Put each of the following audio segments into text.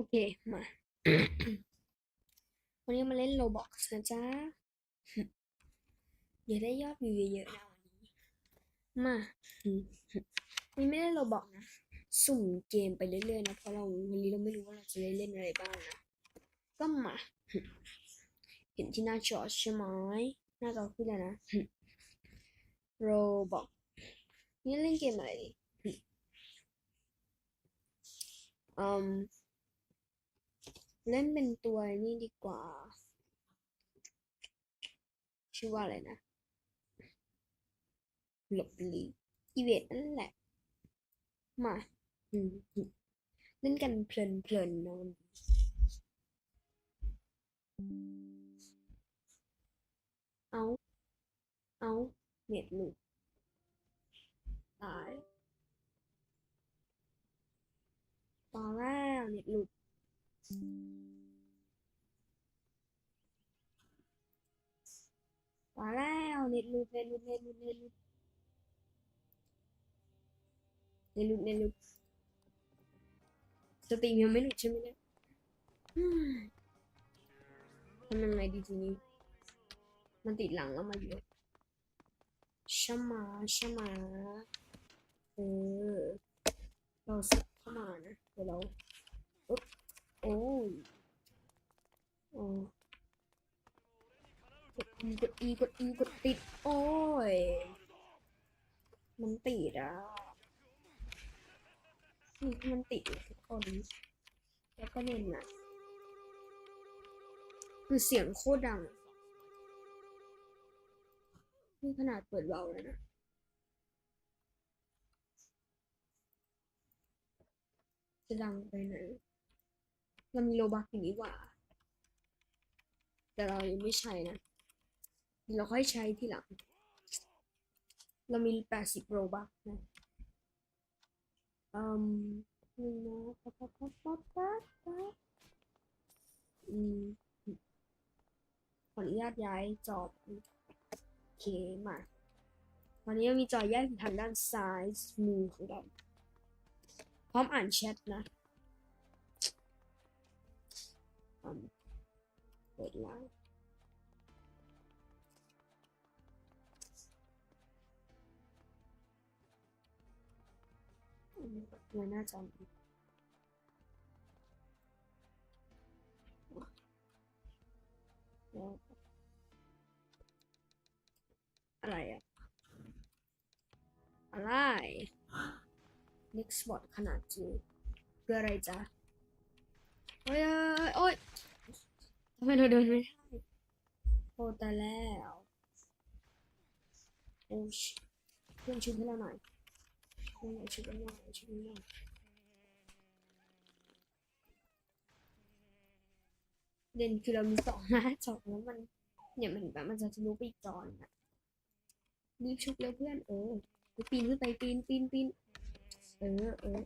โอเค มา วันนี้มาเล่นโลบอกนะจ๊ะอย่าได้ยอดวิวเยอะๆนะวันนี้ มานนี้ไม่ได้โลบอกนะ สุ่มเกมไปเรื่อยๆนะ เพราะเราวันนี้เราไม่รู้ว่าเราจะได้เล่นอะไรบ้างนะ ก็มา เห็นที่หน้าจอใช่ไหมหน้าจอขึ้นแล้วนะโรบอกนี่เล่นเกมอะไรดีอืม เล่นเป็นตัวนี่ดีกว่า ชื่อว่าอะไรนะ หลบหลีอีเวนต์นั่นแหละ มาเล่นกันเพลินเพลินนะวันเอา เอา เน็ตหลุดตายตายแล้วเน็ตหลุด มาแล้วเน็ตลุดเน็ตลุดเน็ตลุดเน็ตลุดเน็ตลุดเน็ตลุดสตรีมยังไม่หลุดใช่ไหมเนี่ยทำยังไงดีทีนี้ มันติดหลังแล้วมาเยอะชะมาชะมาเออเราสับเข้ามานะเดี๋ยวเราอ๊ โอ้ยโอ้กด E กด E กด E กดติด โอ้ย มันติดอะนี่มันติดอะทุกคนแล้วก็เล่นอะคือเสียงโคตรดังนี่ขนาดเปิดเบาแล้วนะจะดังไปไหน เรามีโลบักอย่างนี้ว่า แต่เรายังไม่ใช้นะ เราค่อยใช้ทีหลัง เรามีแปดสิบโรบักนะอืมนี่นะปั๊บปั๊บปั๊บปั๊บปั๊บปั๊บอืมขออนุญาตย้ายจอโอเคมาตอนนี้เรามีจอแยกทางด้านซ้ายมือของเราพร้อมอ่านแชทนะ อืมเปิดไลน์อืมไว้หน้าจอมอะไรอะอะไร next bot ขนาดจิ๋วคืออะไรจ๊ะ อ้ยโอ้ยโอ้ยทำไมเราเดินไม่ได้โอ้ตายแล้วโอ้ชเพื่อนช่วยให้เราหน่อยช่วยหน่อยช่วยกันหน่อยช่วยกันหน่อยเด่นคือเรามีสองน้าจอแล้วมันเนี่ยมันแบบมันจะทะลุไปอีกจอนอะรีบชุบเร็วเพื่อนเออไปปีนขึ้นไปปีนปีนปีนเออเออ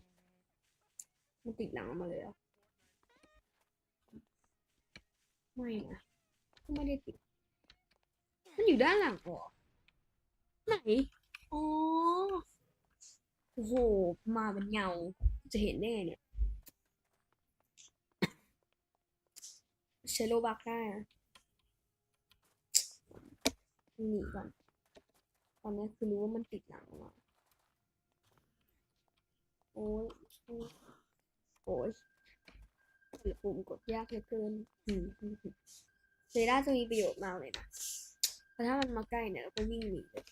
มันติดหลังออกมาเลยอะ ไม่นะก็ไม่ได้ติด มันอยู่ด้านหลังเหรอไหนอ๋อโอ้โห มาเป็นเงา จะเห็นแน่เนี่ยใช้โลบักได้นะหนีก่อน ตอนนี้คือรู้ว่ามันติดหลังมาโอ้ย โอ้ยโอ้ย ปุ่มกดยากเหลือเกินอืมเซราจะมีประโยชน์มากเลยนะเพราะถ้ามันมาใกล้เนี่ยเราก็วิ่งหนีเลย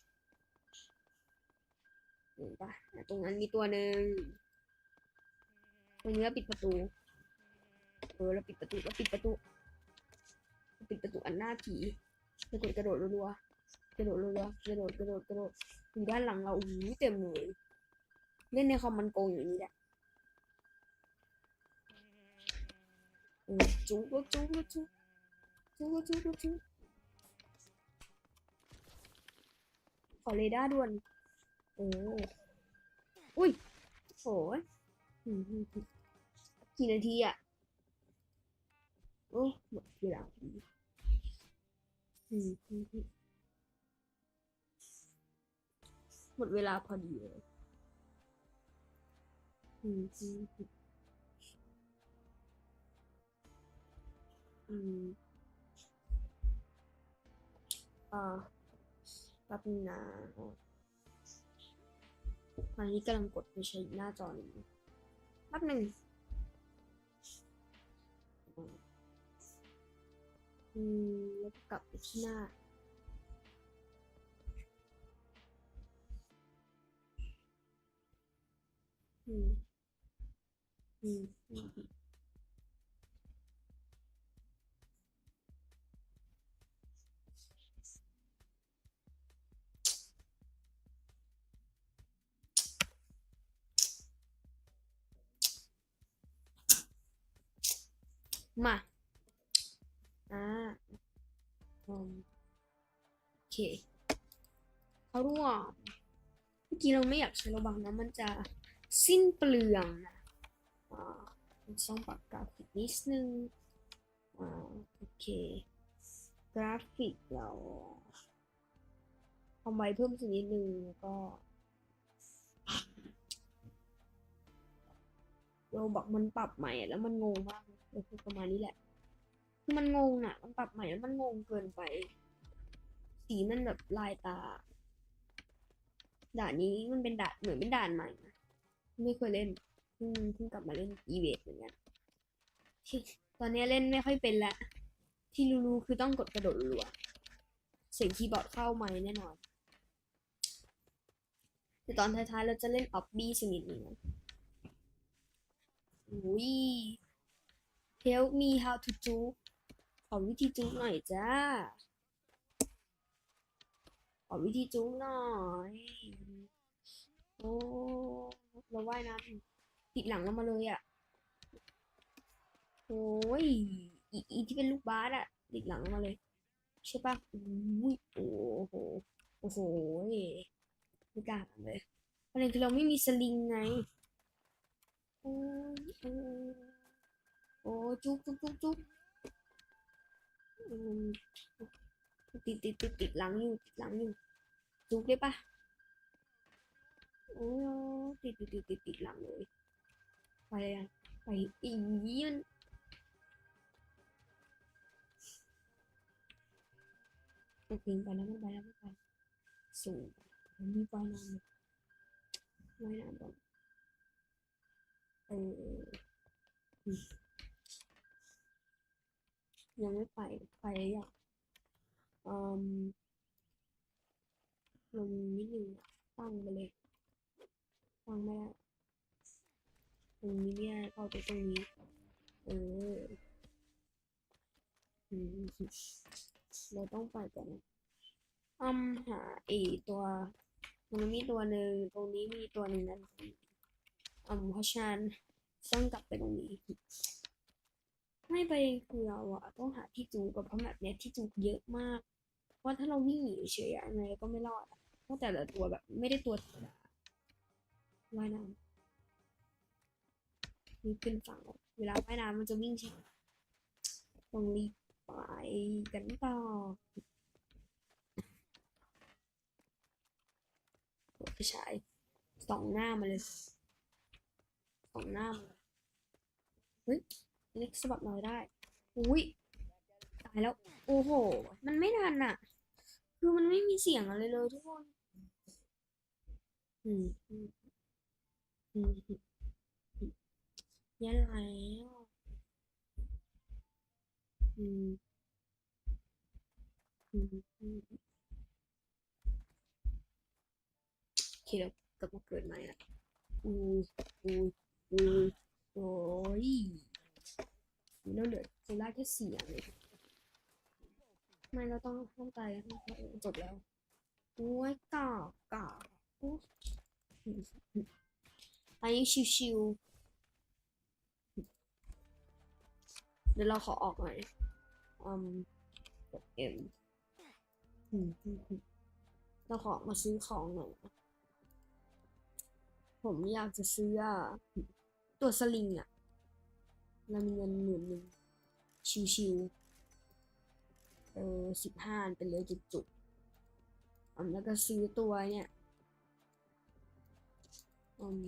เห็นปะอะตรงนั้นมีตัวหนึ่งตรงนี้เราปิดประตู เออเราปิดประตูเราปิดประตู ปิดประตูอันหน้าผีกระโดดกระโดดรัวๆกระโดดรัวๆกระโดดกระโดดกระโดดอยู่ด้านหลังเราโอ้เต็มเลยเล่นในคอมมันโกงอย่างนี้แหละ เออจุ๊บจุ๊บจุ๊บจุ๊บจุ๊บจุ๊บจุ๊บขอเรดาร์ด่วน โอ้อุ้ยโหยอืมอืมอืมกี่นาทีอะ โอ้หมดเวลาอืมอือหมดเวลาพอดีเลย อืมอ่าแป๊บนึงนะตอนนี้กำลังกดไปใช้หน้าจอนี้แป๊บหนึ่งอืมแล้วก็กลับไปที่หน้าอืมอืม มมาอ่าอืมโอเคเขาร่วมเมื่อกี้เราไม่อยากใช้ระวังนะมันจะสิ้นเปลืองนะอ่าต้องปรับกราฟิกนิดนึงอ่าโอเค กราฟิกเราทำไว้เพิ่มสักนิดนึงแล้วก็เราบอกมันปรับใหม่อะแล้วมันงงมากเลยคือ ประมาณนี้แหละ คือมันงงน่ะ มันปรับใหม่แล้วมันงงเกินไป สีมันแบบลายตา ด่านนี้มันเป็นด่านเหมือนเป็นด่านใหม่นะไม่เคยเล่นเพิ่งเพิ่งกลับมาเล่นอีเวทเหมือนกันตอนนี้เล่นไม่ค่อยเป็นละที่รู้ๆคือต้องกดกระโดดรัวเสียงคีย์บอร์ดเข้าไหมค์แน่นอนแต่ตอนท้ายๆเราจะเล่นออบบี้ชนิดนึงนะอุ้ย Help me how to do ขอวิธีจูหน่อยจ้า ขอวิธีจูหน่อย โอ้เราว่ายน้ำติดหลังเรามาเลยอะ โอ้ยอีที่เป็นลูกบาสอะติดหลังมาเลย ใช่ปะอุ้ยโอ้โห โอ้โหไม่กล้าเลยประเด็นคือเราไม่มีสลิงไง โอ้ ยโอ้ยโอ้ยจุ๊บจุ๊บจุ๊บจุ๊บอืมติดติดติดติดหลังอยู่ติดหลังอยู่จุ๊บได้ปะโอ้ ยังไม่ไปไปสูงมันมีว่ายายน้ำก่อนเอ่อยากอืมลงนิดนึงตั้งไปเลยตั้งไม่ได้ตรงนี้เนี่ยเข้าไปตรงนี้ เออเราต้องไปก่อนอ้ำหาไอตัวมันมีตัวหนึ่งตรงนี้มีตัวหนึ่งนะอืมเพราะฉะนั้นต้องกลับไปตรงนี้ ไม่ไปคือเราอะต้องหาที่จูกับเพราะแบบเนี้ยที่จูเยอะมาก เพราะถ้าเราวิ่งหนีเฉยๆอะไงก็ไม่รอดอะเพราะแต่ละตัวแบบไม่ได้ตัวธรรมดาว่ายน้ำนี่ขึ้นฝั่งเวลาว่ายน้ำมันจะวิ่งช้าต้องรีบไปกันต่อโอ้ผู้ชายสองหน้ามาเลยสองหน้ามาเลยเฮ้ย เล็กสะบัดหน่อยได้ อุ้ยตายแล้ว โอ้โห มันไม่ทันอะคือมันไม่มีเสียงอะไรเลยทุกคนอืมอืมอืมอืมยันแล้วอืมอืมอืมโอเคเรากลับมาเกิดใหม่ละอู้อู้อู้โอ้ย นี่เราเหลือโซล่าแค่สี่อันเลยไม่เราต้องต้องตายต้องตายจบแล้วโอ้ยกากกากโอ้อันนี้ชิวๆเดี๋ยวเราขอออกหน่อยอืมกด M อืมอืมเราขอมาซื้อของหน่อยผมอยากจะซื้ออะตัวสลิงอะ เรามีเงินหมื่นหนึ่งชิวๆเออสิบห้าเป็นเลยจุกๆอืมแล้วก็ซื้อตัวเนี่ยอืม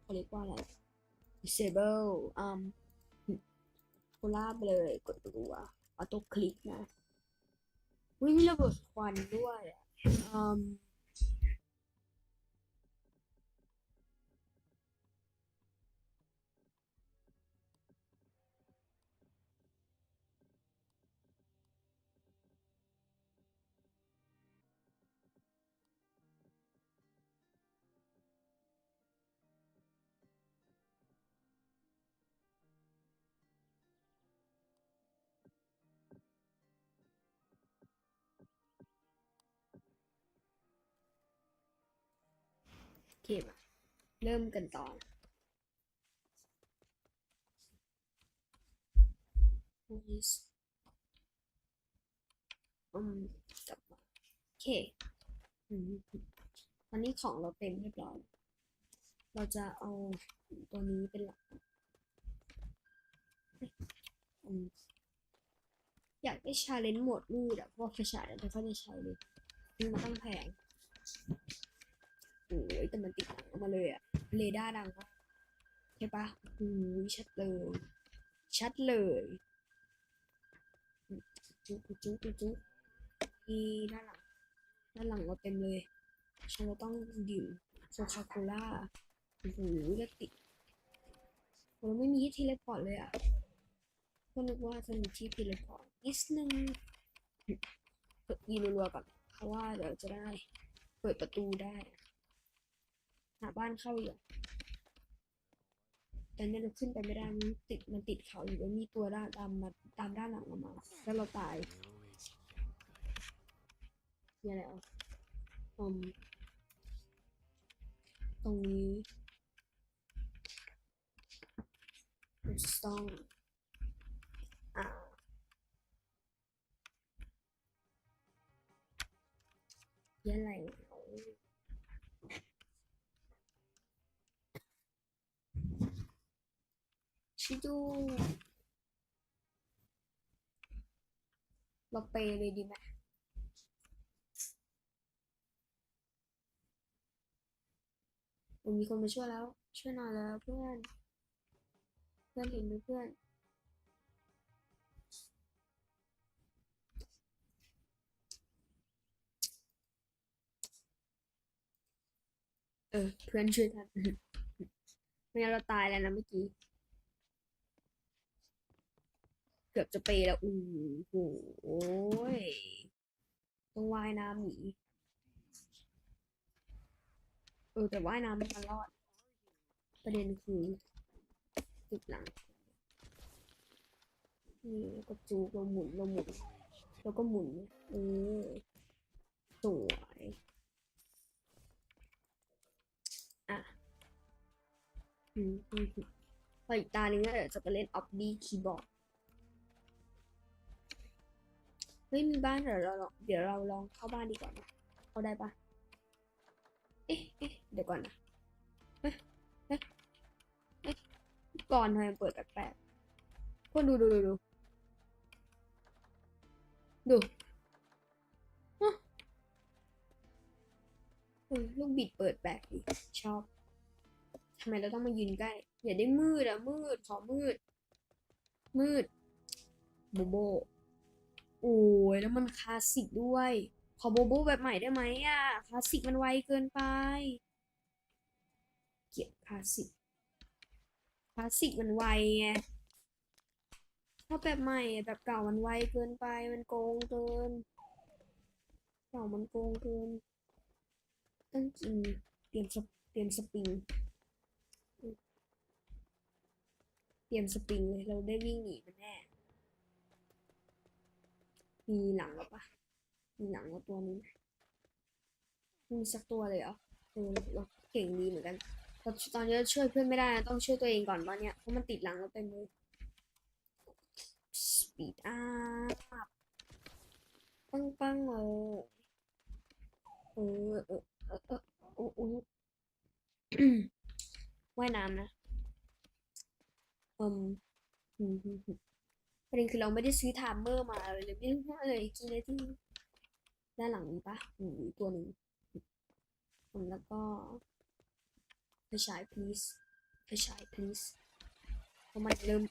เขาเรียกว่าอะไร disable อืมผล่าไปเลยกดรัวออโต้คลิกนะวิมีระเบิดควันด้วยอะอืม เคมาเริ่มกันต่ออืมกับโอเคอืมตอนนี้ของเราเต็มเรียบร้อย เราจะเอาตัวนี้เป็นหลักอืมอยากได้ชาเลนจ์หมดมืดอะเพราะว่าไฟฉายเราไม่ค่อยได้ใช้เลยนี่มันตั้งแพง อ้ยแต่มันติดหนังออกมาเลยอะเรดาร์ดังมาใช่ปะอืมชัดเลย ชัดเลยจุ๊บจุ๊จุ๊จุ๊จุ๊อีด้านหลังด้านหลังเราเต็มเลย ฉันจะต้องดื่มโซคาโคล่าโอ้โหแล้วติดเราไม่มีที่เทเลพอร์ตเลยอะก็นึกว่าจะมีที่เทเลพอร์ตนิดนึงกดยีรัวๆก่อนเพราะว่าเดี๋ยวจะได้ เปิดประตูได้ หาบ้านเข้าอยู่ แต่เนี่ยเราขึ้นไปไม่ได้มันติดมันติดเขาอยู่แล้วมีตัวด้านตามมาตามด้านหลังเรามา แล้วเราตายนี่อะไรอะอืมตรงนี้ต้องอ่ายันอะไรเอา ชิดูเราเปย์เลยดีไหมมันมีคนมาช่วยแล้ว ช่วยหน่อยแล้วเพื่อน เพื่อนเห็นไหมเพื่อน เออ เพื่อนช่วยทันไม่งั้นเราตายแล้วนะเมื่อกี้ เกือบจะเปย์แล้วอู้โอ้ยต้องว่ายน้ำหนีเออแต่ว่ายน้ำไม่ทันรอด ประเด็นคือติดหลังนี่แล้วก็จูบเราหมุนเราหมุนแล้วก็หมุนเออสวยอะอืมอืมอืมพออีกตาหนึ่งก็เดี๋ยวจะไปเล่นออฟดีคีย์บอร์ด ฮ้ยมีบ้านเดี๋ยวเราลองเดี๋ยวเราลองเข้าบ้านดีกว่านะเข้าได้ปะเอ๊ะเอ๊ะเดี๋ยวก่อนนะเอ๊ะเอ๊ะก่อนทำไมเปิดแปลกๆคนดูดูดูดูดูฮะลูกบิดเปิดแปลกดีชอบทำไมเราต้องมายืนใกล้ อย่าได้มืดอะมืดขอมืด มืด โบโบ โอ้ยแล้วมันคลาสสิกด้วย ขอโบโบแบบใหม่ได้ไหมอะคลาสสิกมันไวเกินไป เกลียดคลาสสิกคลาสสิกมันไวไงถ้าแบบใหม่แบบเก่ามันไวเกินไปมันโกงเกินเก่ามันโกงเกินต้องกินเตรียมสปเตรียมสปริงเตรียมสปริงเลยเราได้วิ่งหนีมันแน่ มีหลังแล้วปะมีหลังแล้วตัวนึงไม่มีสักตัวเลยเหรอเออเราเก่งดีเหมือนกันแต่ตอนนี้ช่วยเพื่อนไม่ได้ต้องช่วยตัวเองก่อนตอนเนี้ยเพราะมันติดหลังเราเต็มเลย speed up ปังปังเออเออเออเออเออโอ้โอ้ว่ายน้ำนะอืมอืมอืมอืม ประเด็นคือเราไม่ได้ซื้อไทม์เมอร์มาเลยเลยไม่รู้เลยกี่นาทีด้านหลังมีปะอืมตัวหนึ่งแล้วก็ไฟฉาย please ไฟฉาย please เพราะมันเริ่ม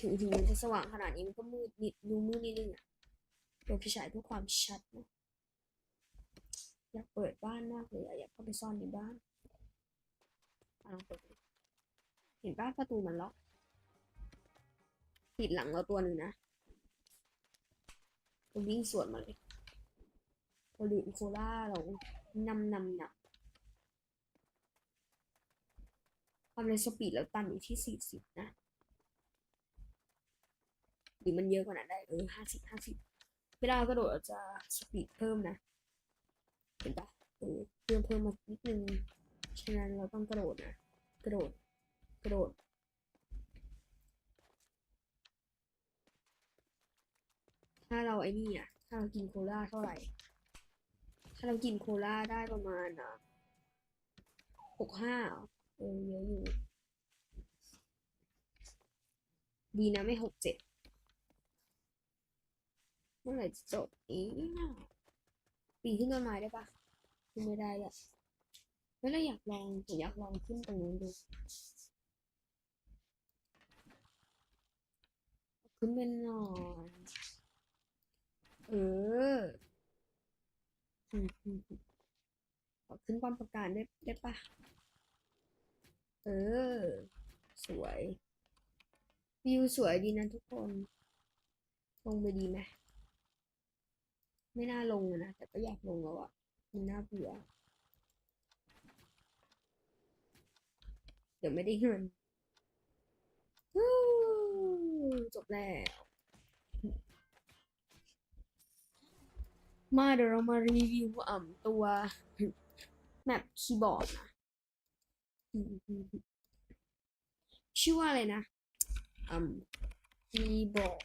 ถึงถึงมันจะสว่างขนาดนี้มันก็มืดนิดดูมืดนิดนึงอะเปิดไฟฉายเพื่อความชัดนะอยากเปิดบ้านมากเลยอยากเข้าไปซ่อนในบ้านอะเปิดเห็นป้านประตูมันล็อก ติดหลังเราตัวหนึ่งนะเราวิ่งสวนมาเลยเราดื่มโคลาเรานำนำนำความเร็วสปีดเราตันอยู่ที่สี่สิบนะ หรือมันเยอะกว่านั้นได้เออห้าสิบห้าสิบเวลากระโดดเราจะสปีดเพิ่มนะ เห็นปะเออเพิ่มเพิ่มมานิดนึง ฉะนั้นเราต้องกระโดดนะ กระโดด กระโดด ถ้าเราไอ้นี่อะ ถ้าเรากินโคลาเท่าไหร่ ถ้าเรากินโคลาได้ประมาณอะหกห้าเออเยอะอยู่ ดีนะไม่หกเจ็ดเมื่อไหร่จะจบอีกปีขึ้นต้นไม้ได้ปะขึ้นไม่ได้เลยแล้วเราอยากลองผมอยากลองขึ้นตรงนู้นดู ขึ้นเป็นหน่อย เอออืมขอขึ้นป้อมประการได้ได้ปะเออ สวย วิวสวยดีนะทุกคน ลงไปดีไหมไม่น่าลงนะ แต่ก็อยากลงแล้วอะมันน่าเบื่อ เดี๋ยวไม่ได้เงินฮู้จบแล้ว มาเดี๋ยวเรามารีวิวอ่ำตัวแมปคีย์บอร์ดนะชื่อว่าอะไรนะอ่ำคีย์บอร์ด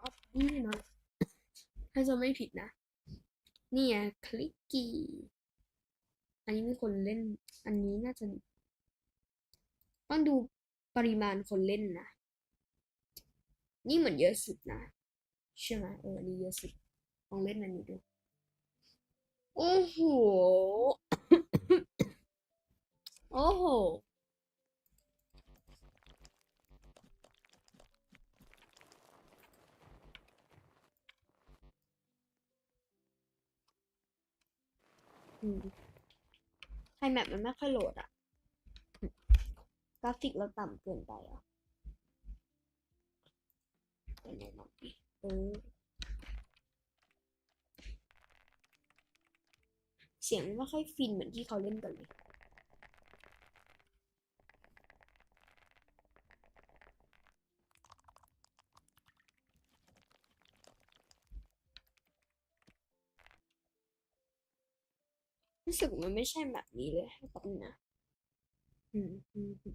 ออฟนี่นะถ้าจะไม่ผิดนะนี่ไงคลิกกี้อันนี้มีคนเล่น อันนี้น่าจะ ต้องดูปริมาณคนเล่นนะ นี่เหมือนเยอะสุดนะ ใช่ไหมเอออันนี้เยอะสุด ลองเล่นอันนี้ดู โอ้โห โอ้โห อืมไฮแมปมันไม่ค่อยโหลดอะกราฟิกเราต่ำเกินไปอะเป็นไงบ้างเออ เสียงไม่ค่อยฟินเหมือนที่เขาเล่นกันเลยรู้สึกมันไม่ใช่แบบนี้เลยให้ป๊บนะอืมอืม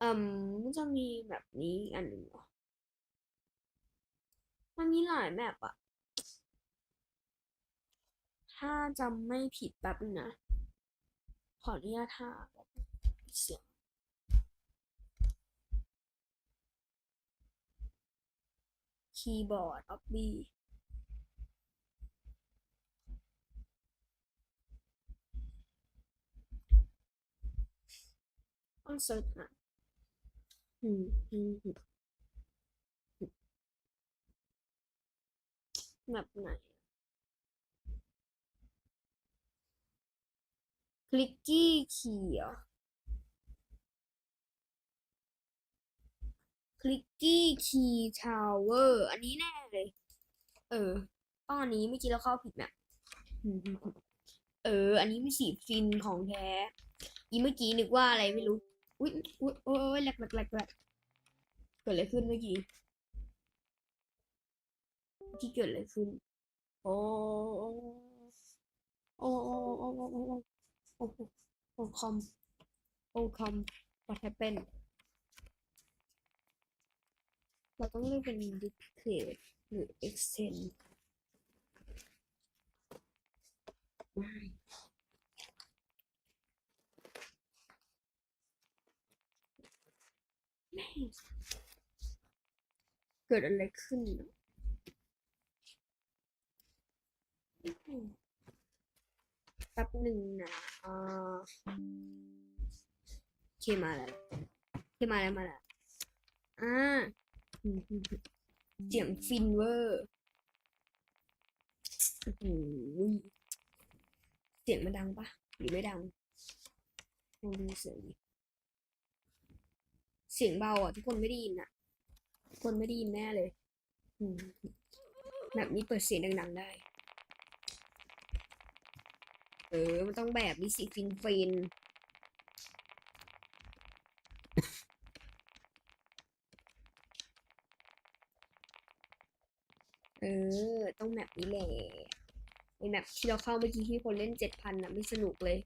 อืมมันจะมีแบบนี้อันหนึ่งเหรอมันมีหลายแมปอะ ถ้าจำไม่ผิดแป๊บนึงนะ ขออนุญาตหาเสียงคีย์บอร์ดออฟบีต้องเสิร์ชหาอืมอืมแบบไหน ลิกกี้คีย์เหรอคลิกกี้คีย์ทาวเวอร์อันนี้แน่เลย เออต้องอันนี้เมื่อกี้เราเข้าผิดแบบเออ อันนี้มีสีฟินของแท้ อีเมื่อกี้นึกว่าอะไรไม่รู้ อุ้ยอุ้ยโอ้ยแหลกแหลกแหลกแหลกเกิดอะไรขึ้นเมื่อกี้ที่เกิดอะไรขึ้น โอ้โอ้โอ้โอ้โอ้ โอ้โอ้โอคอมโอ้คอม what happened เราต้องเลือกเป็น dictate หรือ extend ไม่ม่เกิดอะไรขึ้นเนอะ แป๊บหนึ่งนะเอ่อเคมาแล้วขึ้นมาแล้วมาแล้วอ่าเสียงฟินเวอร์โอ้โหเสียงมันดังปะหรือไม่ดังลองดูเสียงดิเสียงเบาอะทุกคนไม่ได้ยินอะทุกคนไม่ได้ยินแน่เลยแบบนี้เปิดเสียงดังๆได้ ออ มันต้องแบบนี้สิฟินฟินเออ ต้องแบบนี้แหละไอแบบที่เราเข้าเมื่อกี้ที่คนเล่นเจ็ดพันอะไม่สนุกเลย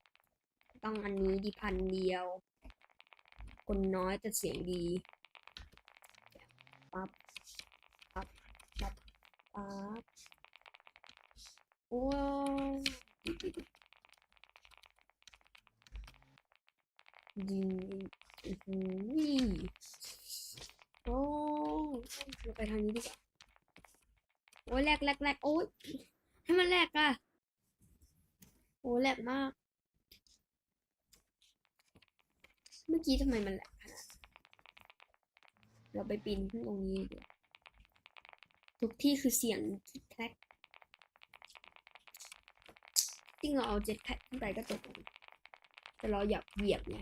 ต้องอันนี้ดีพันเดียว คนน้อยแต่เสียงดีปั๊บปั๊บปั๊บปั๊บว้าว ดีอื้อหือโอ้เราไปทางนี้ดีกว่าโอ้ยแรกแรกแรกโอ้ยให้มันแรกอะโอ้แรกมาก เมื่อกี้ทำไมมันแลกขนาดเราไปปีนขึ้นตรงนี้ดีทุกที่คือเสียงคิกแคลกจริงเราเอาเจ็ตแพ็คขึ้นไปก็จบแต่เราอยากเหยียบไง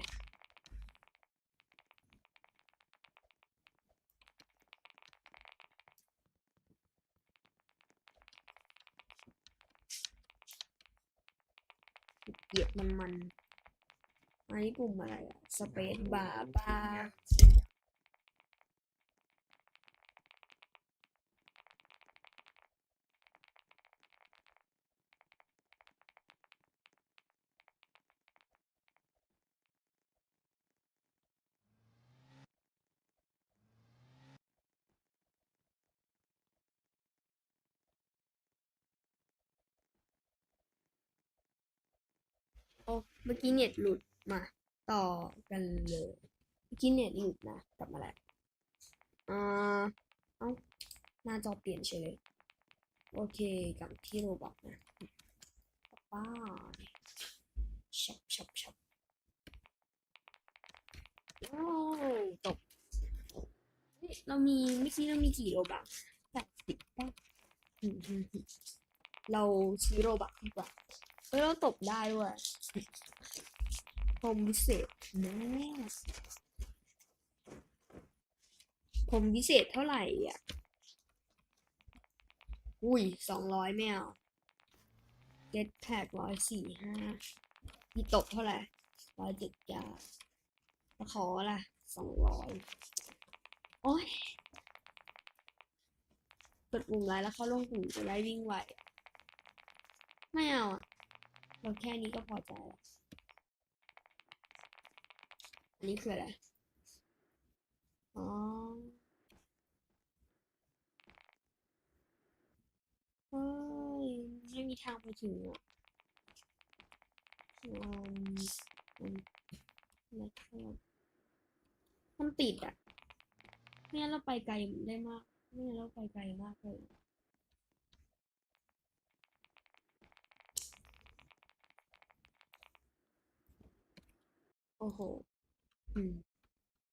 เหยียบมันมันๆอันนี้ปุ่มอะไรอะสเปซบาร์บาร์ โอ้เมื่อกี้เน็ตหลุดมา ต่อกันเลยเมื่อกี้เน็ตหลุดนะกลับมาแล้วอ่าเอ้าหน้าจอเปลี่ยนเฉยเลยโอเคกับที่โรบอกนะป้าชับชับชับโอ้ตกเฮ้ยเรามีเมื่อกี้เรามีกี่โรบักแปดสิบป่ะอืมอืมอืม เราซื้อโรบักดีกว่าเฮ้ยเราตบได้ด้วยผมพิเศษแม่ผมพิเศษเท่าไหร่อะ อุ้ยสองร้อยแมวเจ็ดแพ็กร้อยสี่ห้ามีตบเท่าไหร่ร้อยเจ็ดยาขอละสองร้อยโอ้ยกดปุ่มไลน์แล้วเข้าลงกลุ่มจะได้วิ่งไว ไม่เอาอะเราแค่นี้ก็พอใจแล้วอันนี้คืออะไร อ๋อเฮ้ยไม่มีทางไปถึงอะอืมอืมนะครับมันติดอะ ไม่งั้นเราไปไกลได้มาก ไม่งั้นเราไปไกลมากเลย โอ้โห อืม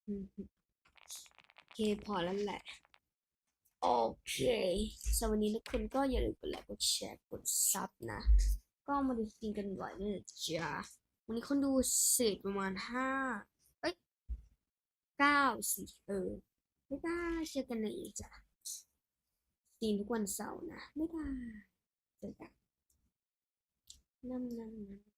อืมโอเคพอแล้วแหละ โอเคสำหรับวันนี้ทุกคนก็อย่าลืมกดไลค์กดแชร์กดซับนะ ก็มาดูสตรีมกันบ่อยนะจ้าวันนี้คนดูเศษประมาณห้าเอ้ยเก้าสิเออไม่ได้เจอกันในอีกจ้ะสตรีมทุกวันเสาร์นะไม่ได้เจอกันนั่นนั่นนั่น